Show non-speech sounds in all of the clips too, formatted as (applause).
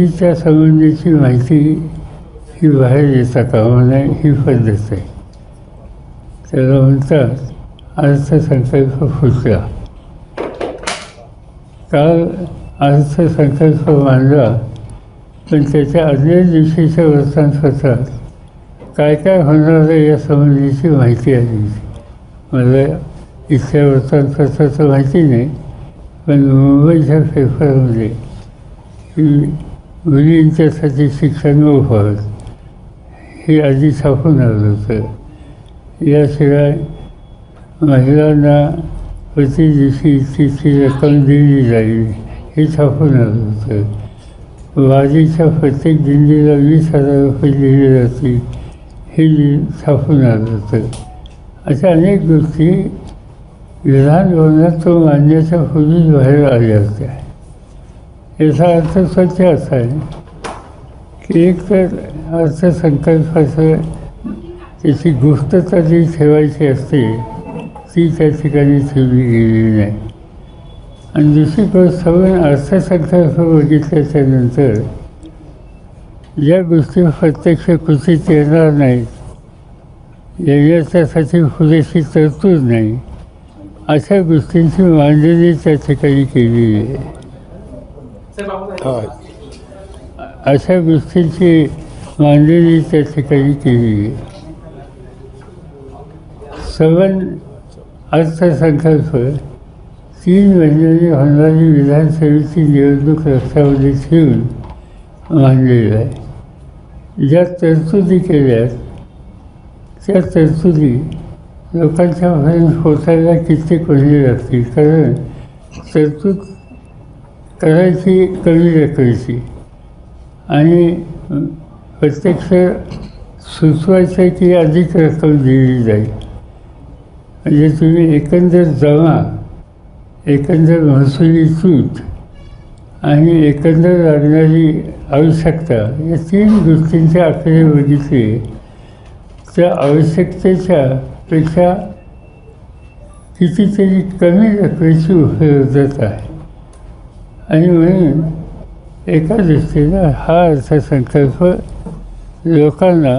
तिच्या संबंधीची माहिती ही बाहेर येता कामा नये ही पद्धत आहे. त्याला म्हणतात अर्थसंकल्प फुटला काल अर्थसंकल्प मांडला पण त्याच्या आदल्या दिवशीच्या वर्तमानपत्रात काय काय होणार आहे या संबंधीची माहिती आली मला इथल्या वर्तमानपत्राचं माहिती नाही पण मुंबईच्या पेपरमध्ये की मुलींच्यासाठी शिक्षण मोफत. हे आधी छापून आलं होतं. याशिवाय महिलांना प्रति दिवशी तिची रक्कम दिली जाईल हे छापून आलं होतं. वारीच्या प्रत्येक दिंडीला वीस हजार रुपये दिले जातील हे छापून आलं होतं. अशा अनेक गोष्टी विधान भवनात तो मांडण्याच्या पूर्वीच बाहेर आल्या होत्या. याचा अर्थ स्वच्छ असा आहे की एक तर अर्थसंकल्पाचं त्याची गुप्तता जी ठेवायची असते ती त्या ठिकाणी ठेवली गेलेली नाही. आणि दुसरी गोष्ट सगळं अर्थसंकल्प बघितल्याच्यानंतर ज्या गोष्टी प्रत्यक्ष कृतीत येणार नाहीत येण्याच्यासाठी पुरेशी तरतूद नाही अशा गोष्टींची मांडणी त्या ठिकाणी केलेली आहे. अशा गोष्टींची मांडणी त्या ठिकाणी केली. आहे सवन अर्थसंकल्प तीन महिन्यांनी होणारी विधानसभेची निवडणूक लक्षामध्ये ठेवून मांडलेलं आहे. ज्या तरतुदी केल्या त्या तरतुदी लोकांच्या पर्यंत पोचायला कित्येक महिने लागतील. कारण तरतूद करायची कमी रकमेची आणि प्रत्यक्ष सुचवायचं की अधिक रक्कम दिली जाईल. म्हणजे तुम्ही एकंदर जमा एकंदर महसुली सूट आणि एकंदर लागणारी आवश्यकता या तीन गोष्टींचे आकडे बघितले त्या आवश्यकतेच्या पेक्षा कितीतरी कमी रकमेची उपलब्धता आहे. आणि म्हणून एका दृष्टीनं हा अर्थसंकल्प लोकांना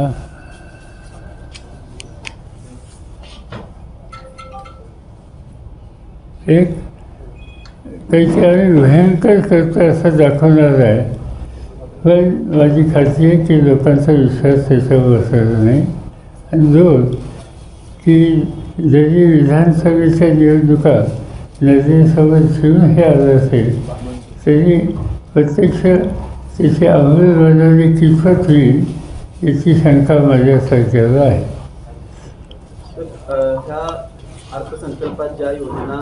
एक काहीतरी आम्ही भयंकर करतो असं दाखवणार आहे. पण माझी खात्री आहे की लोकांचा विश्वास त्याच्यावर बसणार नाही. आणि दोन की जरी विधानसभेच्या निवडणुका नजरेसोबत घेऊन हे आलं असेल तरी प्रत्यक्ष त्याची अंमलबजावणी कितपत होईल याची शंका माझ्या सरकारला आहे. ह्या अर्थसंकल्पात ज्या योजना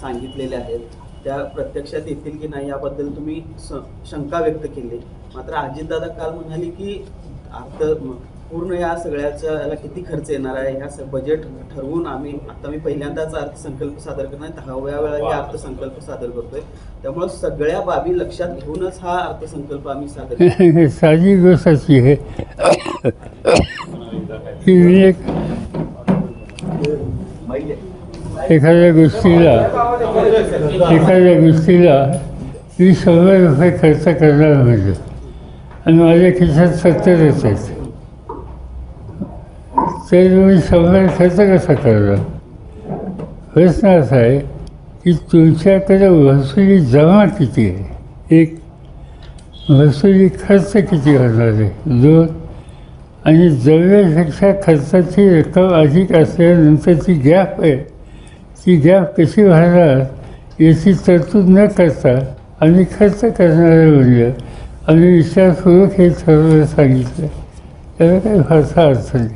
सांगितलेल्या आहेत त्या प्रत्यक्षात येतील की नाही याबद्दल तुम्ही शंका व्यक्त केली. मात्र अजितदादा काल म्हणाले की अर्थ पूर्ण या सगळ्याच्या याला किती खर्च येणार आहे? ह्या स- बजेट ठरवून आम्ही आता मी पहिल्यांदाच अर्थसंकल्प सादर करणार दहाव्या वेळा हे अर्थसंकल्प सादर करतोय. त्यामुळे सगळ्या बाबी लक्षात घेऊनच हा अर्थसंकल्प आम्ही सादर (laughs) साधी गोष्ट अशी आहे. की मी एक एखाद्या गोष्टीला एखाद्या गोष्टीला मी शंभर रुपये खर्च करणार म्हणजे. आणि माझ्या खिशात सत्तरच आहेत. तर तुम्ही शंभर खर्च कसा करणार प्रश्न असा आहे की तुमच्याकडे महसुली जमा किती आहे? एक महसुली खर्च किती होणार? आहे दोन आणि जमिनीपेक्षा खर्चाची रक्कम अधिक असल्यानंतरची गॅप आहे. ती गॅप कशी भरणार याची तरतूद न करता आम्ही खर्च करणारे म्हणजे आम्ही विचारपूर्वक हे ठरवलं सांगितलं. त्याला काही फारसा अर्थ नाही.